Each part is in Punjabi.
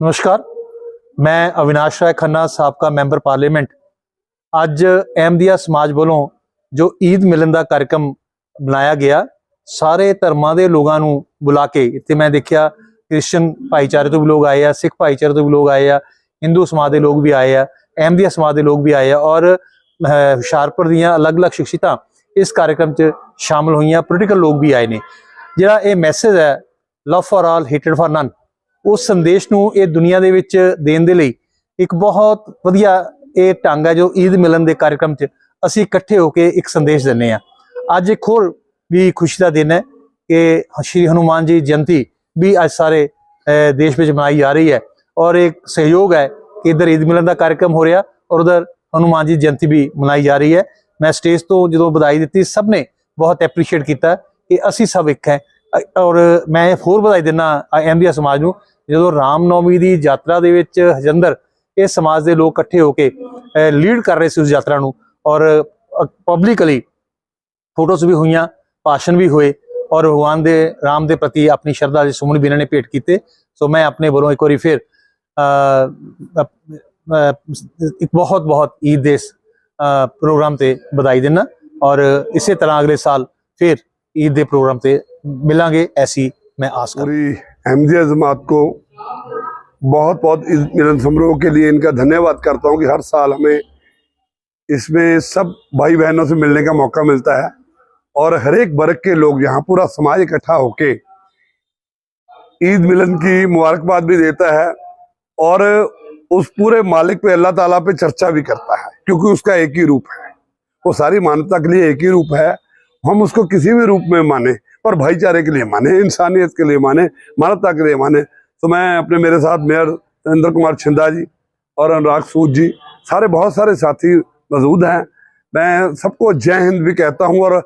ਨਮਸਕਾਰ। ਮੈਂ ਅਵਿਨਾਸ਼ ਰਾਏ ਖੰਨਾ, ਸਾਬਕਾ ਮੈਂਬਰ ਪਾਰਲੀਮੈਂਟ। ਅੱਜ ਅਹਿਮਦੀਆ ਸਮਾਜ ਵੱਲੋਂ ਜੋ ਈਦ ਮਿਲਨ ਦਾ ਕਾਰਜਕ੍ਰਮ ਬਣਾਇਆ ਗਿਆ, ਸਾਰੇ ਧਰਮਾਂ ਦੇ ਲੋਕਾਂ ਨੂੰ ਬੁਲਾ ਕੇ ਇੱਥੇ ਮੈਂ ਦੇਖਿਆ ਕ੍ਰਿਸਚੀਅਨ ਭਾਈਚਾਰੇ ਤੋਂ ਵੀ ਲੋਕ ਆਏ ਆ, ਸਿੱਖ ਭਾਈਚਾਰੇ ਤੋਂ ਵੀ ਲੋਕ ਆਏ ਆ, ਹਿੰਦੂ ਸਮਾਜ ਦੇ ਲੋਕ ਵੀ ਆਏ ਆ, ਅਹਿਮਦੀਆ ਸਮਾਜ ਦੇ ਲੋਕ ਵੀ ਆਏ ਆ ਔਰ ਹੁਸ਼ਿਆਰਪੁਰ ਦੀਆਂ ਅਲੱਗ-ਅਲੱਗ ਸ਼ਖਸੀਅਤਾਂ ਇਸ ਕਾਰਜਕ੍ਰਮ 'ਚ ਸ਼ਾਮਲ ਹੋਈਆਂ ਪੋਲੀਟੀਕਲ ਲੋਕ ਵੀ ਆਏ ਨੇ। ਜਿਹੜਾ ਇਹ ਮੈਸੇਜ ਹੈ love for all hated for none ਉਸ ਸੰਦੇਸ਼ ਨੂੰ ਇਹ ਦੁਨੀਆ ਦੇ ਵਿੱਚ ਦੇਣ ਦੇ ਲਈ ਇੱਕ ਬਹੁਤ ਵਧੀਆ ਇਹ ਢੰਗ ਹੈ ਜੋ ਈਦ ਮਿਲਨ ਦੇ ਕਾਰਜਕ੍ਰਮ 'ਚ ਅਸੀਂ ਇਕੱਠੇ ਹੋ ਕੇ ਇੱਕ ਸੰਦੇਸ਼ ਦਿੰਨੇ ਆ ਅੱਜ ਇੱਕ ਹੋਰ ਵੀ ਖੁਸ਼ੀ ਦਾ ਦਿਨ ਹੈ ਕਿ ਸ਼੍ਰੀ ਹਨੂਮਾਨ ਜੀ ਜਯੰਤੀ ਵੀ ਅੱਜ ਸਾਰੇ ਦੇਸ਼ ਵਿੱਚ ਮਨਾਈ ਜਾ ਰਹੀ ਹੈ ਔਰ ਇੱਕ ਸਹਿਯੋਗ ਹੈ ਕਿ ਇਧਰ ਈਦ ਮਿਲਨ ਦਾ ਕਾਰਜਕ੍ਰਮ ਹੋ ਰਿਹਾ ਔਰ ਉਧਰ ਹਨੂਮਾਨ ਜੀ ਜਯੰਤੀ ਵੀ ਮਨਾਈ ਜਾ ਰਹੀ ਹੈ। ਮੈਂ ਸਟੇਜ ਤੋਂ ਜਦੋਂ ਵਧਾਈ ਦਿੱਤੀ, ਸਭ ਨੇ ਬਹੁਤ ਐਪਰੀਸ਼ੀਏਟ ਕੀਤਾ ਕਿ ਅਸੀਂ ਸਭ ਇੱਕ ਹੈ। ਔਰ ਮੈਂ ਹੋਰ ਵਧਾਈ ਦਿੰਦਾ ਅਹਿਮਦੀਆ ਸਮਾਜ ਨੂੰ ਜਦੋਂ ਰਾਮਨੌਮੀ ਦੀ ਯਾਤਰਾ ਦੇ ਵਿੱਚ ਹਜੰਦਰ ਇਸ ਸਮਾਜ ਦੇ ਲੋਕ ਇਕੱਠੇ ਹੋ ਕੇ ਲੀਡ ਕਰ ਰਹੇ ਸੀ ਉਸ ਯਾਤਰਾ ਨੂੰ ਔਰ ਪਬਲਿਕਲੀ ਫੋਟੋਸ ਵੀ ਹੋਈਆਂ ਭਾਸ਼ਣ ਵੀ ਹੋਏ ਔਰ ਭਗਵਾਨ ਦੇ ਰਾਮ ਦੇ ਪ੍ਰਤੀ ਆਪਣੀ ਸ਼ਰਧਾ ਦੇ ਸੁਮਨ ਵੀ ਇਹਨਾਂ ਨੇ ਭੇਟ ਕੀਤੇ ਸੋ ਮੈਂ ਆਪਣੇ ਵੱਲੋਂ ਇੱਕ ਵਾਰੀ ਫਿਰ ਇੱਕ ਬਹੁਤ ਬਹੁਤ ਈਦ ਦੇ ਇਸ, ਪ੍ਰੋਗਰਾਮ ਤੇ ਵਧਾਈ ਦਿੰਦਾ ਔਰ ਇਸੇ ਤਰ੍ਹਾਂ ਅਗਲੇ ਸਾਲ ਫਿਰ عید دے پروگرام تے ਮਿਲਾਂਗੇ گے ایسی میں آس کر احمدی جی عظمات کو بہت بہت ملن سمروہ کے لیے ان کا دھنیہ واد کرتا ہوں کہ ہر سال ہمیں اس میں سب بھائی بہنوں سے ملنے کا موقع ملتا ہے اور ہر ایک برک کے لوگ یہاں پورا سماج اکٹھا ہو کے عید ملن کی مبارکباد بھی دیتا ہے اور اس پورے مالک پہ اللہ تعالیٰ پہ چرچا بھی کرتا ہے کیونکہ اس کا ایک ہی روپ ہے۔ وہ ساری مانتا کے لیے ایک ہی روپ ہے۔ ہم اس کو کسی بھی روپ میں مانیں اور بھائی چارے کے لیے مانیں، انسانیت کے لیے مانیں مانتا کے لیے مانیں۔ تو میں اپنے میرے ساتھ میئر اندر کمار چھندا جی اور انوراگ سود جی سارے بہت سارے ساتھی موجود ہیں۔ میں سب کو جے ہند بھی کہتا ہوں اور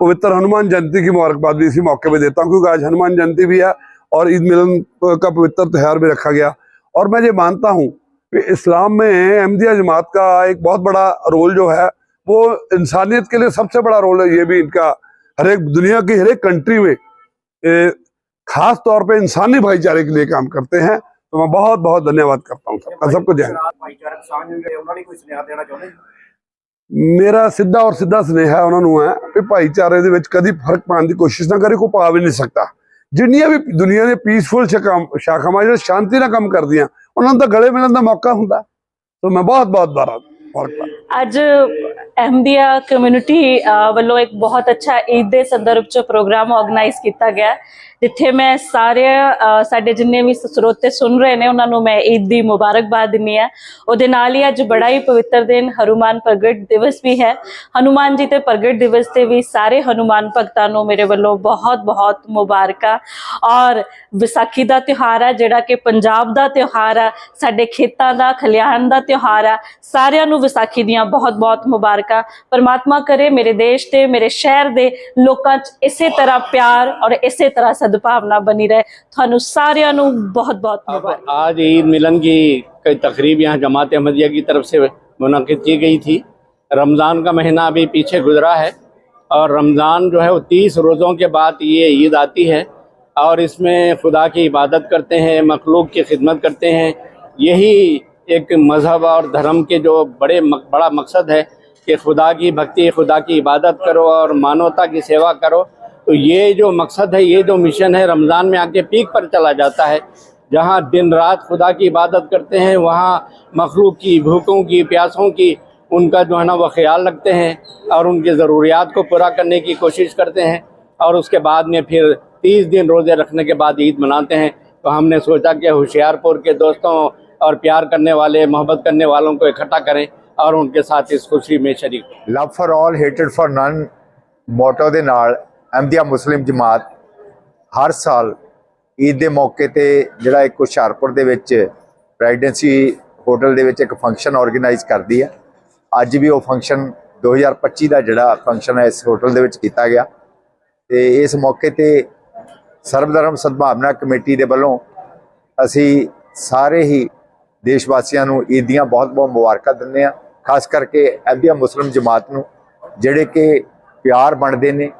پوتر ہنومان جنتی کی مبارکباد بھی اسی موقع پہ دیتا ہوں، کیونکہ آج ہنومان جنتی بھی ہے اور عید ملن کا پوتر تہوار بھی رکھا گیا۔ اور میں یہ مانتا ہوں کہ اسلام میں احمدیہ جماعت کا ایک بہت بڑا رول جو ہے وہ انسانیت کے لیے سب سے بڑا رول ہے، یہ بھی ان کا ہر ایک دنیا کی ہر ایک کنٹری میں خاص طور پہ انسانی بھائی چارے کے لیے کام کرتے ہیں۔ تو میں بہت بہت دھنیہ واد کرتا ہوں سب سب کو جائیں ਮੇਰਾ ਸਿੱਧਾ ਔਰ ਸਿੱਧਾ ਸੁਨੇਹਾ ਉਹਨਾਂ ਨੂੰ ਹੈ ਕਿ ਭਾਈਚਾਰੇ ਦੇ ਵਿੱਚ ਕਦੀ ਫਰਕ ਪਾਉਣ ਦੀ ਕੋਸ਼ਿਸ਼ ਨਾ ਕਰੇ ਕੋਈ ਪਾ ਵੀ ਨਹੀਂ ਸਕਦਾ ਜਿੰਨੀਆਂ ਵੀ ਦੁਨੀਆ ਦੇ ਪੀਸਫੁਲ ਸ਼ਾਖਾਵਾਂ ਜਿਹੜੇ بہت بہت ਕੰਮ ਕਰਦੀਆਂ ਉਹਨਾਂ ਨੂੰ ਤਾਂ ਗਲੇ ਮਿਲਣ ਦਾ ਮੌਕਾ ਹੁੰਦਾ ਸੋ بہت بہت ਬਹੁਤ بہت بہت ਅੱਜ ਅਹਿਮਦੀਆ ਕਮਿਊਨਿਟੀ ਵੱਲੋਂ ਇੱਕ ਬਹੁਤ ਅੱਛਾ ਈਦ ਦੇ ਸੰਦਰਭ ਚ ਪ੍ਰੋਗਰਾਮ ਆਰਗੇਨਾਈਜ਼ ਕੀਤਾ ਗਿਆ ਜਿੱਥੇ ਮੈਂ ਸਾਰੇ ਸਾਡੇ ਜਿੰਨੇ ਵੀ ਸਰੋਤੇ ਸੁਣ ਰਹੇ ਨੇ, ਉਹਨਾਂ ਨੂੰ ਮੈਂ ਈਦ ਦੀ ਮੁਬਾਰਕਬਾਦ ਦਿੰਨੀ ਆ ਉਹਦੇ ਨਾਲ ਹੀ ਅੱਜ ਬੜਾ ਹੀ ਪਵਿੱਤਰ ਦਿਨ ਹਨੂਮਾਨ ਪ੍ਰਗਟ ਦਿਵਸ ਵੀ ਹੈ। ਹਨੂਮਾਨ ਜੀ ਤੇ ਪ੍ਰਗਟ ਦਿਵਸ ਤੇ ਵੀ ਸਾਰੇ ਹਨੂਮਾਨ ਭਗਤਾਂ ਨੂੰ ਮੇਰੇ ਵੱਲੋਂ ਬਹੁਤ ਬਹੁਤ ਮੁਬਾਰਕਾਂ। ਔਰ ਵਿਸਾਖੀ ਦਾ ਤਿਉਹਾਰ ਆ, ਜਿਹੜਾ ਕਿ ਪੰਜਾਬ ਦਾ ਤਿਉਹਾਰ ਆ, ਸਾਡੇ ਖੇਤਾਂ ਦਾ, ਖਲਿਆਣ ਦਾ ਤਿਉਹਾਰ ਆ, ਸਾਰਿਆਂ ਨੂੰ ਵਿਸਾਖੀ ਦੀਆਂ ਬਹੁਤ ਬਹੁਤ ਮੁਬਾਰਕਾਂ। ਪਰਮਾਤਮਾ ਕਰੇ ਮੇਰੇ ਦੇਸ਼ ਤੇ ਮੇਰੇ ਸ਼ਹਿਰ ਦੇ ਲੋਕਾਂ 'ਚ ਇਸੇ ਤਰ੍ਹਾਂ ਪਿਆਰ ਔਰ ਇਸੇ ਤਰ੍ਹਾਂ ਸਦਭਾਵਨਾ ਬਣੀ ਰਹੇ। ਤੁਹਾਨੂੰ سارے ਨੂੰ بہت بہت مبارک آج عید ملن کی کئی تقریب یہاں جماعت احمدیہ کی طرف سے منعقد کی گئی تھی। رمضان کا مہینہ ابھی پیچھے گزرا ہے اور رمضان جو ہے وہ تیس روزوں کے بعد یہ عید آتی ہے اور اس میں خدا کی عبادت کرتے ہیں مخلوق کی خدمت کرتے ہیں۔ یہی ایک مذہب اور دھرم کے جو بڑے بڑا مقصد ہے کہ خدا کی بھکتی خدا کی عبادت کرو اور مانوتا کی سیوا کرو۔ تو یہ جو مقصد ہے، یہ جو مشن ہے، رمضان میں آ کے پیک پر چلا جاتا ہے۔ جہاں دن رات خدا کی عبادت کرتے ہیں، وہاں مخلوق کی، بھوکوں کی، پیاسوں کی ان کا جو ہے نا وہ خیال رکھتے ہیں اور ان کی ضروریات کو پورا کرنے کی کوشش کرتے ہیں۔ اور اس کے بعد میں پھر تیس دن روزے رکھنے کے بعد عید مناتے ہیں۔ تو ہم نے سوچا کہ ہوشیار پور کے دوستوں اور پیار کرنے والے، محبت کرنے والوں کو اکٹھا کریں اور ان کے ساتھ اس خوشی میں شریک۔ لو فار آل ہیٹڈ فار نن موٹو دے نال ਅਹਿਮਦੀਆ ਮੁਸਲਿਮ ਜਮਾਤ ਹਰ ਸਾਲ ਈਦ ਦੇ ਮੌਕੇ ਤੇ ਜਿਹੜਾ ਇੱਕ ਹੁਸ਼ਿਆਰਪੁਰ ਦੇ ਵਿੱਚ ਰੈਜ਼ੀਡੈਂਸੀ ਹੋਟਲ ਦੇ ਵਿੱਚ ਇੱਕ ਫੰਕਸ਼ਨ ਆਰਗੇਨਾਈਜ਼ ਕਰਦੀ ਹੈ ਅੱਜ ਵੀ ਉਹ ਫੰਕਸ਼ਨ 2025 ਦਾ ਜਿਹੜਾ ਫੰਕਸ਼ਨ ਹੈ, ਇਸ ਹੋਟਲ ਦੇ ਵਿੱਚ ਕੀਤਾ ਗਿਆ। ਤੇ ਇਸ ਮੌਕੇ ਤੇ ਸਰਬਧਰਮ ਸਦਭਾਵਨਾ ਕਮੇਟੀ ਦੇ ਵੱਲੋਂ ਅਸੀਂ ਸਾਰੇ ਹੀ ਦੇਸ਼ ਵਾਸੀਆਂ ਨੂੰ ਈਦ ਦੀਆਂ ਬਹੁਤ-ਬਹੁਤ ਮੁਬਾਰਕਾਂ ਦਿੰਦੇ ਹਾਂ। ਖਾਸ ਕਰਕੇ ਅਹਿਮਦੀਆ ਮੁਸਲਿਮ ਜਮਾਤ ਨੂੰ, ਜਿਹੜੇ ਕਿ ਪਿਆਰ ਬਣਦੇ ਨੇ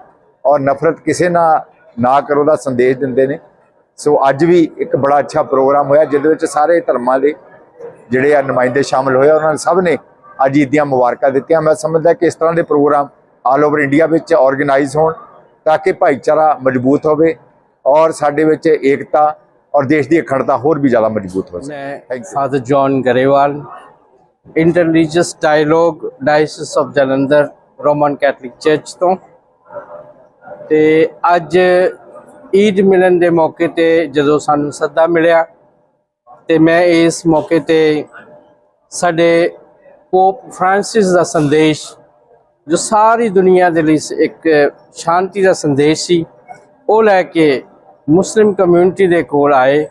ਔਰ ਨਫ਼ਰਤ ਕਿਸੇ ਨਾਲ ਨਾ ਕਰੋ ਦਾ ਸੰਦੇਸ਼ ਦਿੰਦੇ ਨੇ। ਸੋ ਅੱਜ ਵੀ ਇੱਕ ਬੜਾ ਅੱਛਾ ਪ੍ਰੋਗਰਾਮ ਹੋਇਆ ਜਿਹਦੇ ਵਿੱਚ ਸਾਰੇ ਧਰਮਾਂ ਦੇ ਜਿਹੜੇ ਆ ਨੁਮਾਇੰਦੇ ਸ਼ਾਮਲ ਹੋਏ ਉਹਨਾਂ ਨੇ ਸਭ ਨੇ ਅੱਜ ਈਦ ਦੀਆਂ ਮੁਬਾਰਕਾਂ ਦਿੱਤੀਆਂ। ਮੈਂ ਸਮਝਦਾ ਕਿ ਇਸ ਤਰ੍ਹਾਂ ਦੇ ਪ੍ਰੋਗਰਾਮ ਆਲ ਓਵਰ ਇੰਡੀਆ ਵਿੱਚ ਆਰਗੇਨਾਈਜ਼ ਹੋਣ ਤਾਂ ਕਿ ਭਾਈਚਾਰਾ ਮਜ਼ਬੂਤ ਹੋਵੇ ਔਰ ਸਾਡੇ ਵਿੱਚ ਏਕਤਾ ਔਰ ਦੇਸ਼ ਦੀ ਅਖੰਡਤਾ ਹੋਰ ਵੀ ਜ਼ਿਆਦਾ ਮਜ਼ਬੂਤ ਹੋ ਸਕੇ. Father John Grewal interreligious dialogue diocese of Jalandhar Roman Catholic church ਤੋਂ ਤੇ ਅੱਜ ਈਦ ਮਿਲਣ ਦੇ ਮੌਕੇ ਤੇ ਜਦੋਂ ਸਾਨੂੰ ਸੱਦਾ ਮਿਲਿਆ ਤੇ ਮੈਂ ਇਸ ਮੌਕੇ ਤੇ ਸਾਡੇ ਪੋਪ ਫ੍ਰਾਂਸਿਸ ਦਾ ਸੰਦੇਸ਼, ਜੋ ਸਾਰੀ ਦੁਨੀਆ ਦੇ ਲਈ ਇੱਕ ਸ਼ਾਂਤੀ ਦਾ ਸੰਦੇਸ਼ ਸੀ, ਉਹ ਲੈ ਕੇ ਮੁਸਲਿਮ ਕਮਿਊਨਿਟੀ ਦੇ ਕੋਲ ਆਏ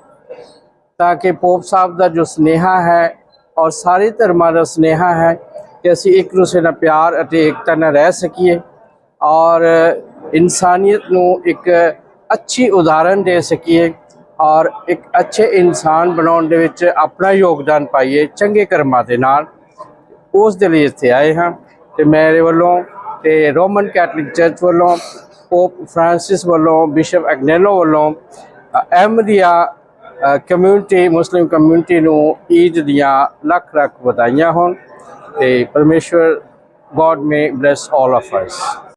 ਤਾਂ ਕਿ ਪੋਪ ਸਾਹਿਬ ਦਾ ਜੋ ਸਨੇਹਾ ਹੈ ਔਰ ਸਾਰੇ ਧਰਮਾਂ ਦਾ ਸਨੇਹਾ ਹੈ ਕਿ ਅਸੀਂ ਇੱਕ ਦੂਸਰੇ ਨਾਲ ਪਿਆਰ ਅਤੇ ਏਕਤਾ ਨਾਲ ਰਹਿ ਸਕੀਏ ਔਰ ਇਨਸਾਨੀਅਤ ਨੂੰ ਇੱਕ ਅੱਛੀ ਉਦਾਹਰਨ ਦੇ ਸਕੀਏ ਔਰ ਇੱਕ ਅੱਛੇ ਇਨਸਾਨ ਬਣਾਉਣ ਦੇ ਵਿੱਚ ਆਪਣਾ ਯੋਗਦਾਨ ਪਾਈਏ ਚੰਗੇ ਕਰਮਾਂ ਦੇ ਨਾਲ ਉਸ ਦੇ ਲਈ ਇੱਥੇ ਆਏ ਹਾਂ ਤੇ ਮੇਰੇ ਵੱਲੋਂ ਤੇ ਰੋਮਨ ਕੈਥੋਲਿਕ ਚਰਚ ਵੱਲੋਂ ਪੋਪ ਫ੍ਰਾਂਸਿਸ ਵੱਲੋਂ ਬਿਸ਼ਪ ਅਗਨੇਲੋ ਵੱਲੋਂ ਅ, ਅਹਿਮਦੀਆ ਕਮਿਊਨਿਟੀ ਮੁਸਲਿਮ ਕਮਿਊਨਿਟੀ ਨੂੰ ਈਦ ਦੀਆਂ ਲੱਖ ਲੱਖ ਵਧਾਈਆਂ ਹੋਣ ਤੇ ਪਰਮੇਸ਼ਵਰ God may bless all of us.